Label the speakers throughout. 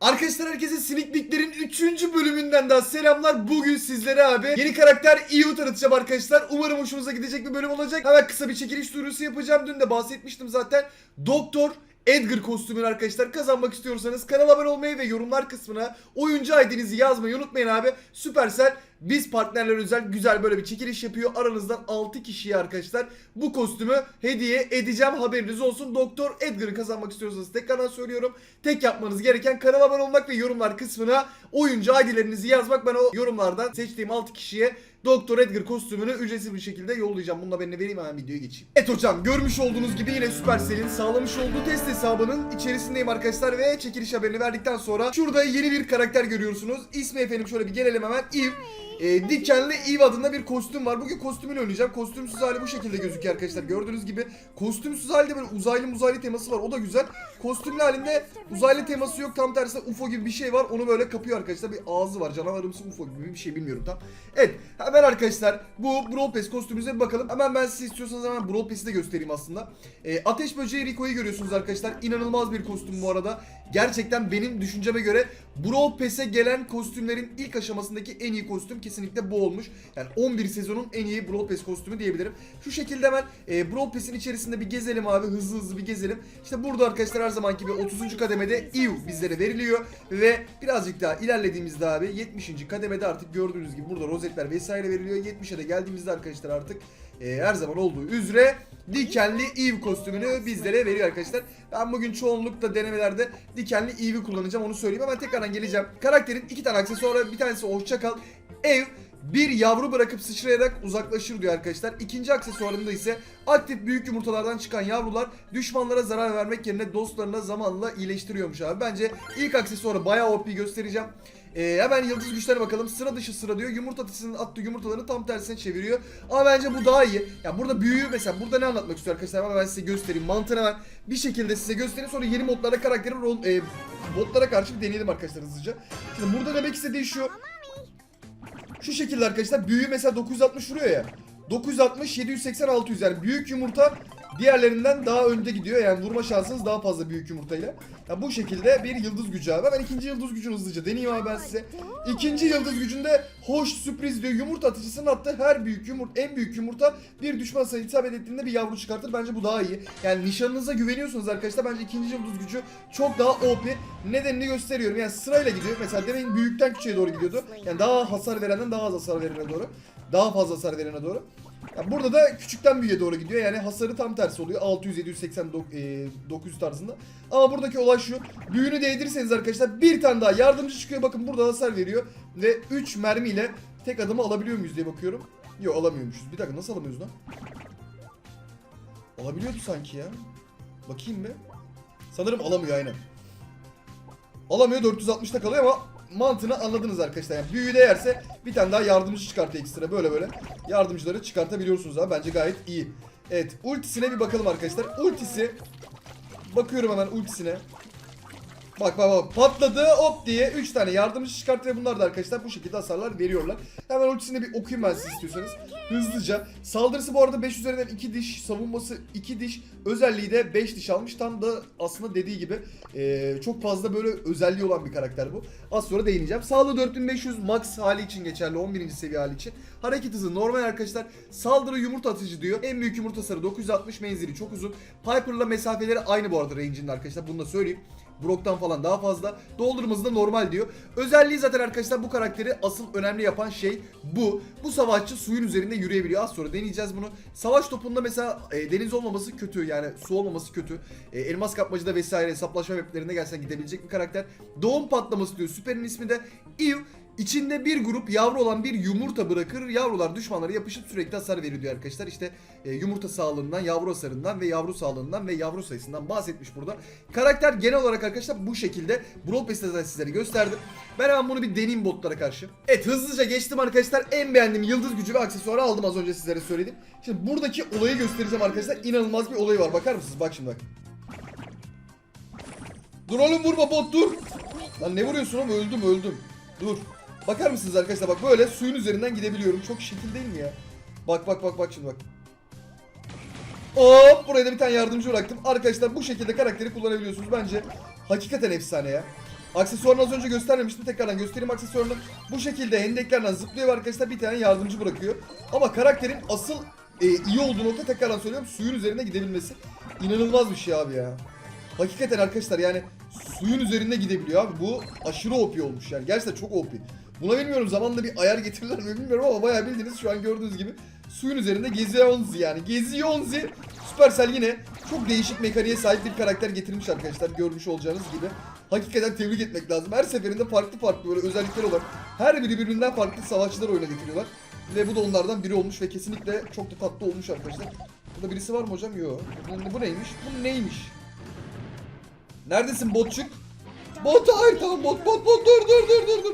Speaker 1: Arkadaşlar herkese Sneak Peek'lerin 3. bölümünden daha selamlar. Bugün sizlere abi yeni karakter Evo tanıtacağım arkadaşlar. Umarım hoşunuza gidecek bir bölüm olacak. Hemen kısa bir çekiliş duyurusu yapacağım. Dün de bahsetmiştim zaten. Doktor Edgar kostümünü arkadaşlar kazanmak istiyorsanız kanala abone olmayı ve yorumlar kısmına oyuncu ID'nizi yazmayı unutmayın abi. Supercell biz partnerler özel güzel böyle bir çekiliş yapıyor. Aranızdan 6 kişiye arkadaşlar bu kostümü hediye edeceğim. Haberiniz olsun. Doktor Edgar'ı kazanmak istiyorsanız tekrardan söylüyorum. Tek yapmanız gereken kanala abone olmak ve yorumlar kısmına oyuncu ID'lerinizi yazmak. Ben o yorumlardan seçtiğim 6 kişiye Doktor Edgar kostümünü ücretsiz bir şekilde yollayacağım. Bunu da ben vereyim hemen videoya geçeyim. Evet hocam görmüş olduğunuz gibi yine Supercell'in sağlamış olduğu test hesabının içerisindeyim arkadaşlar ve çekiliş haberini verdikten sonra şurada yeni bir karakter görüyorsunuz. İsmi efendim şöyle bir gelelim hemen. Eve. E, dikenli Eve adında bir kostüm var. Bugün kostümüyle oynayacağım. Kostümsüz hali bu şekilde gözüküyor arkadaşlar. Gördüğünüz gibi kostümsüz halde böyle uzaylı muzaylı teması var. O da güzel. Kostümlü halinde uzaylı teması yok. Tam tersine UFO gibi bir şey var. Onu böyle kapıyor arkadaşlar. Bir ağzı var. Canavarımsı UFO gibi bir şey bilmiyorum tam. Evet. Hemen arkadaşlar bu Brawl Pass kostümümüze bir bakalım. Hemen ben size istiyorsanız hemen Brawl Pass'i de göstereyim aslında. E, Ateş Böceği Rico'yu görüyorsunuz arkadaşlar. İnanılmaz bir kostüm bu arada. Gerçekten benim düşünceme göre Brawl Pass'e gelen kostümlerin ilk aşamasındaki en iyi kostüm kesinlikle bu olmuş. Yani 11 sezonun en iyi Brawl Pass kostümü diyebilirim. Şu şekilde hemen e, Brawl Pass'in içerisinde bir gezelim abi. Hızlı hızlı bir gezelim. İşte burada arkadaşlar her zamanki gibi 30. kademede Eve bizlere veriliyor. Ve birazcık daha ilerlediğimizde abi 70. kademede artık gördüğünüz gibi burada rozetler vesaire veriliyor. 70'e de geldiğimizde arkadaşlar artık e, her zaman olduğu üzere dikenli Eve kostümünü bizlere veriyor arkadaşlar. Ben bugün çoğunlukla denemelerde dikenli Eve'i kullanacağım onu söyleyeyim. Hemen tekrardan geleceğim. Karakterin iki tane aksesuarı bir tanesi hoşça. Ev bir yavru bırakıp sıçrayarak uzaklaşır diyor arkadaşlar. İkinci aksesuarında ise aktif büyük yumurtalardan çıkan yavrular düşmanlara zarar vermek yerine dostlarına zamanla iyileştiriyormuş abi. Bence ilk aksesuarı bayağı OP göstereceğim. Ee, hemen yıldız güçlerine bakalım. Sıra dışı sıra diyor. Yumurta ateşinin attığı yumurtaları tam tersine çeviriyor. Ama bence bu daha iyi. Ya burada büyüğü mesela burada ne anlatmak istiyor arkadaşlar? Hemen ben size göstereyim. Mantığını hemen bir şekilde size göstereyim. Sonra yeni modlarda karakterin rol, e, botlara karşı bir deneyelim arkadaşlar hızlıca. Şimdi burada demek istediği şu. Şu şekilde arkadaşlar büyüğü mesela 960 vuruyor ya. 960, 780, 600 yani büyük yumurta diğerlerinden daha önde gidiyor. Yani vurma şansınız daha fazla büyük yumurtayla. Ya bu şekilde bir yıldız gücü abi. Ben ikinci yıldız gücünü hızlıca deneyeyim abi ben size. İkinci yıldız gücünde hoş sürpriz diyor. Yumurta atıcısının attığı her büyük yumurta, en büyük yumurta bir düşman sayı isabet ettiğinde bir yavru çıkartır. Bence bu daha iyi. Yani nişanınıza güveniyorsunuz arkadaşlar. Bence ikinci yıldız gücü çok daha OP. Nedenini gösteriyorum. Yani sırayla gidiyor. Mesela demin büyükten küçüğe doğru gidiyordu. Yani daha hasar verenden daha az hasar verene doğru. Daha fazla hasar verene doğru. Ya burada da küçükten büyüğe doğru gidiyor. Yani hasarı tam tersi oluyor. 600, 780, dok- e, 900 tarzında. Ama buradaki olay şu. Büyüğünü değdirirseniz arkadaşlar bir tane daha yardımcı çıkıyor. Bakın burada hasar veriyor. Ve 3 mermiyle tek adımı alabiliyor muyuz diye bakıyorum. Yok alamıyormuşuz. Bir dakika nasıl alamıyoruz lan? Alabiliyordu sanki ya. Bakayım bir. Sanırım alamıyor aynen. Alamıyor 460'ta kalıyor ama mantığını anladınız arkadaşlar. Yani büyüğü değerse bir tane daha yardımcı çıkartıyor ekstra böyle böyle. Yardımcıları çıkartabiliyorsunuz abi. Bence gayet iyi. Evet ultisine bir bakalım arkadaşlar. Ultisi bakıyorum hemen ultisine. Bak bak bak patladı hop diye 3 tane yardımcı çıkartıyor bunlar da arkadaşlar bu şekilde hasarlar veriyorlar. Hemen ultisini bir okuyayım ben siz istiyorsanız. Hızlıca. Saldırısı bu arada 5 üzerinden 2 diş, savunması 2 diş, özelliği de 5 diş almış. Tam da aslında dediği gibi eee, çok fazla böyle özelliği olan bir karakter bu. Az sonra değineceğim. Sağlığı 4500 max hali için geçerli 11. seviye hali için. Hareket hızı normal arkadaşlar. Saldırı yumurta atıcı diyor. En büyük yumurta sarı 960 menzili çok uzun. Piper'la mesafeleri aynı bu arada range'inde arkadaşlar. Bunu da söyleyeyim. Brock'tan falan daha fazla. Doldurması da normal diyor. Özelliği zaten arkadaşlar bu karakteri asıl önemli yapan şey bu. Bu savaşçı suyun üzerinde yürüyebiliyor. Az sonra deneyeceğiz bunu. Savaş topunda mesela e, deniz olmaması kötü yani su olmaması kötü. E, elmas kapmacıda vesaire hesaplaşma maplerinde gelsen gidebilecek bir karakter. Doğum patlaması diyor. Süperin ismi de Eve. İçinde bir grup yavru olan bir yumurta bırakır. Yavrular düşmanlara yapışıp sürekli hasar veriyor diyor arkadaşlar. İşte e, yumurta sağlığından, yavru hasarından ve yavru sağlığından ve yavru sayısından bahsetmiş burada. Karakter genel olarak arkadaşlar bu şekilde. Brawl Pass'te zaten sizlere gösterdim. Ben hemen bunu bir deneyeyim botlara karşı. Evet hızlıca geçtim arkadaşlar. En beğendiğim yıldız gücü ve aksesuarı aldım az önce sizlere söyledim. Şimdi buradaki olayı göstereceğim arkadaşlar. İnanılmaz bir olayı var. Bakar mısınız? Bak şimdi bak. Dur oğlum vurma bot dur. Lan ne vuruyorsun oğlum? Öldüm öldüm. Dur. Bakar mısınız arkadaşlar bak böyle suyun üzerinden gidebiliyorum. Çok şekil değil mi ya? Bak bak bak bak şimdi bak. Hop buraya da bir tane yardımcı bıraktım. Arkadaşlar bu şekilde karakteri kullanabiliyorsunuz. Bence hakikaten efsane ya. Aksesuarını az önce göstermemiştim. Tekrardan göstereyim aksesuarını. Bu şekilde hendeklerden zıplıyor arkadaşlar bir tane yardımcı bırakıyor. Ama karakterin asıl e, iyi olduğu nokta tekrardan söylüyorum suyun üzerinde gidebilmesi. İnanılmaz bir şey abi ya. Hakikaten arkadaşlar yani suyun üzerinde gidebiliyor abi. Bu aşırı OP olmuş yani. Gerçekten çok OP. Buna bilmiyorum zamanla bir ayar getirirler mi bilmiyorum ama bayağı bildiğiniz şu an gördüğünüz gibi suyun üzerinde geziyorsunuz yani. Geziyorsunuz. Supercell yine çok değişik mekaniğe sahip bir karakter getirmiş arkadaşlar görmüş olacağınız gibi. Hakikaten tebrik etmek lazım. Her seferinde farklı farklı böyle özellikler olan her biri birbirinden farklı savaşçılar oyuna getiriyorlar. Ve bu da onlardan biri olmuş ve kesinlikle çok da tatlı olmuş arkadaşlar. Burada birisi var mı hocam? Yok. Bu, bu neymiş? Bu neymiş? Neredesin botçuk? Bot hayır tamam bot bot bot dur dur dur dur.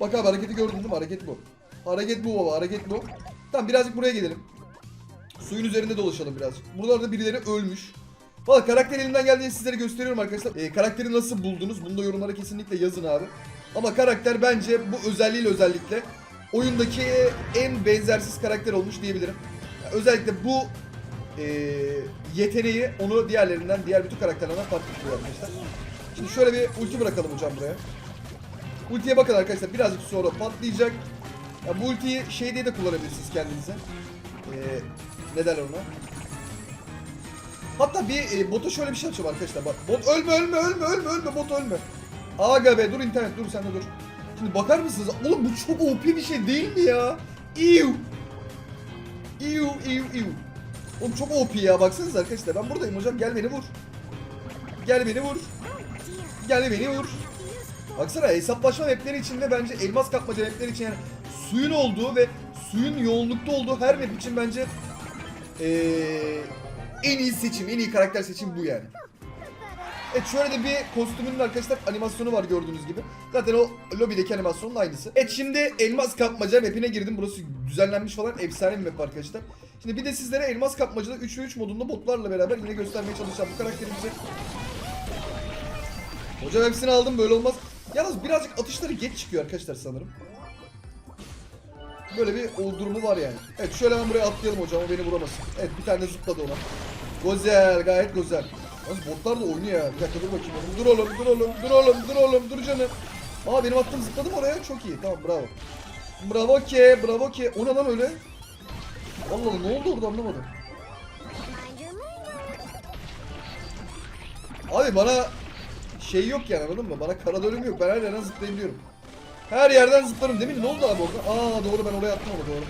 Speaker 1: Bak abi hareketi gördün değil mi? Hareket bu. Hareket bu baba hareket bu. Tamam birazcık buraya gelelim. Suyun üzerinde dolaşalım birazcık. Buralarda birileri ölmüş. Valla karakter elimden geldiğince sizlere gösteriyorum arkadaşlar. Ee, karakteri nasıl buldunuz? Bunu da yorumlara kesinlikle yazın abi. Ama karakter bence bu özelliğiyle özellikle oyundaki en benzersiz karakter olmuş diyebilirim. Yani özellikle bu ee, yeteneği onu diğerlerinden, diğer bütün karakterlerden farklı kılıyor arkadaşlar. Şimdi şöyle bir ulti bırakalım hocam buraya. Ultiye bakın arkadaşlar birazcık sonra patlayacak. Ya bu ultiyi şey diye de kullanabilirsiniz kendinize. Ee, ne derler ona? Hatta bir e, bota şöyle bir şey açıyorum arkadaşlar bak. Bot ölme ölme ölme ölme ölme bot ölme. Aga be dur internet dur sen de dur. Şimdi bakar mısınız? Oğlum bu çok OP bir şey değil mi ya? Ew. Ew ew ew. Oğlum çok OP ya baksanıza arkadaşlar ben buradayım hocam gel beni vur. Gel beni vur. Gel beni vur. Baksana hesaplaşma mapleri içinde bence elmas kapmaca mapleri için yani suyun olduğu ve suyun yoğunlukta olduğu her map için bence eee, en iyi seçim, en iyi karakter seçim bu yani. Evet şöyle de bir kostümünün arkadaşlar animasyonu var gördüğünüz gibi. Zaten o lobideki animasyonun aynısı. Evet şimdi elmas kapmaca mapine girdim. Burası düzenlenmiş falan efsane bir map arkadaşlar. Şimdi bir de sizlere elmas kapmacada 3 ve 3 modunda botlarla beraber yine göstermeye çalışacağım bu karakterimizi. Hocam hepsini aldım böyle olmaz. Yalnız birazcık atışları geç çıkıyor arkadaşlar sanırım. Böyle bir o durumu var yani. Evet şöyle hemen buraya atlayalım hocam o beni vuramasın. Evet bir tane zıpladı ona. Güzel gayet güzel. Yalnız botlar da oynuyor ya. Bir dakika dur bakayım. Dur oğlum dur oğlum dur oğlum dur oğlum dur canım. Aa benim attığım zıpladım oraya çok iyi. Tamam bravo. Bravo ki bravo ki. O ne lan öyle? Allah Allah ne oldu orada anlamadım. Abi bana şey yok yani anladın mı? Bana kara dönüm yok. Ben her yerden zıplayabiliyorum. Her yerden zıplarım. Demin ne oldu abi orada? Aa doğru ben oraya attım ama doğru.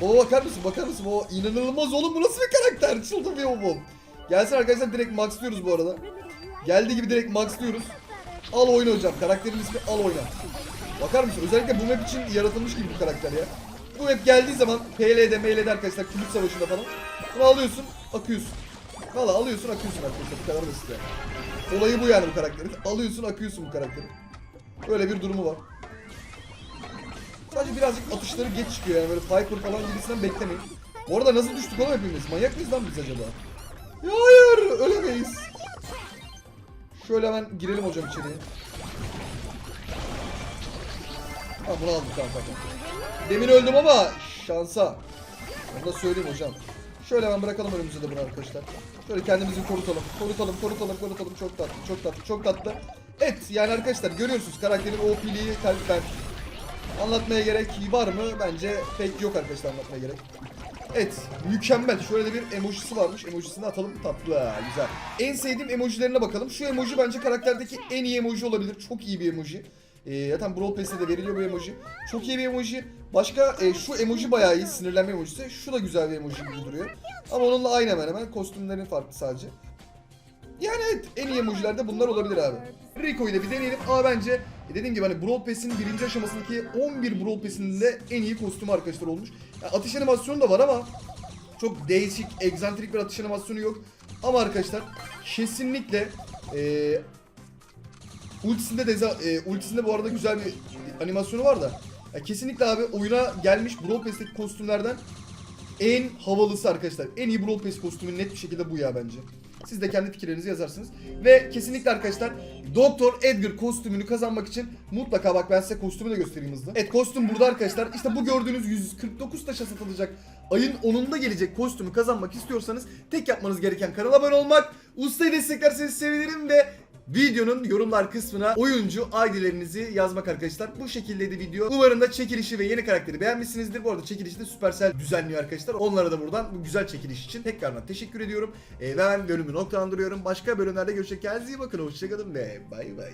Speaker 1: Baba bakar mısın? Bakar mısın? O inanılmaz oğlum bu nasıl bir karakter? Çıldırmıyor bu. Gelsin arkadaşlar direkt maxlıyoruz bu arada. Geldiği gibi direkt maxlıyoruz. Al oyna hocam. Karakterin ismi al oyna. Bakar mısın? Özellikle bu map için yaratılmış gibi bu karakter ya. Bu map geldiği zaman PL'de, ML'de arkadaşlar kulüp savaşında falan. Bunu alıyorsun, akıyorsun. Valla alıyorsun, akıyorsun arkadaşlar. Bu kadar basit. Olayı bu yani bu karakterin. Alıyorsun, akıyorsun bu karakterin. Böyle bir durumu var. Sadece birazcık atışları geç çıkıyor yani böyle Piper falan gibisinden beklemeyin. Bu arada nasıl düştük oğlum hepimiz? Manyak mıyız lan biz acaba? Ya hayır ölemeyiz. Şöyle hemen girelim hocam içeriye. Ha bunu aldık tamam tamam. Demin öldüm ama şansa. Onu da söyleyeyim hocam. Şöyle hemen bırakalım önümüze de bunu arkadaşlar. Şöyle kendimizi korutalım. Korutalım, korutalım, korutalım. Çok tatlı, çok tatlı, çok tatlı. Evet yani arkadaşlar görüyorsunuz karakterin OP'liği ben anlatmaya gerek var mı? Bence pek yok arkadaşlar anlatmaya gerek. Evet mükemmel. Şöyle de bir emojisi varmış. Emojisini atalım. Tatlı. Güzel. En sevdiğim emojilerine bakalım. Şu emoji bence karakterdeki en iyi emoji olabilir. Çok iyi bir emoji. Ee, zaten Brawl Pass'te de veriliyor bu emoji. Çok iyi bir emoji. Başka e, şu emoji bayağı iyi. Sinirlenme emojisi. Şu da güzel bir emoji gibi duruyor. Ama onunla aynı hemen hemen. Kostümlerin farklı sadece. Yani evet en iyi emojiler de bunlar olabilir abi. Rico'yu da bir deneyelim ama bence e, dediğim gibi hani Brawl Pass'in birinci aşamasındaki 11 Brawl Pass'in de en iyi kostümü arkadaşlar olmuş. Yani atış animasyonu da var ama çok değişik, egzantrik bir atış animasyonu yok. Ama arkadaşlar kesinlikle e, ultisinde de e, ultisinde bu arada güzel bir animasyonu var da ya kesinlikle abi oyuna gelmiş Brawl Pass'teki kostümlerden en havalısı arkadaşlar. En iyi Brawl Pass kostümü net bir şekilde bu ya bence. Siz de kendi fikirlerinizi yazarsınız. Ve kesinlikle arkadaşlar Doktor Edgar kostümünü kazanmak için mutlaka bak ben size kostümü de göstereyim hızlı. Evet kostüm burada arkadaşlar. İşte bu gördüğünüz 149 taşa satılacak ayın 10'unda gelecek kostümü kazanmak istiyorsanız tek yapmanız gereken kanala abone olmak. Ustayı desteklerseniz sevinirim ve videonun yorumlar kısmına oyuncu ID'lerinizi yazmak arkadaşlar. Bu şekildeydi video. Umarım da çekilişi ve yeni karakteri beğenmişsinizdir. Bu arada çekilişi de Supercell düzenliyor arkadaşlar. Onlara da buradan bu güzel çekiliş için tekrardan teşekkür ediyorum. Ve ben bölümü noktalandırıyorum. Başka bölümlerde görüşecek. Kendinize iyi bakın. Hoşçakalın ve bay bay.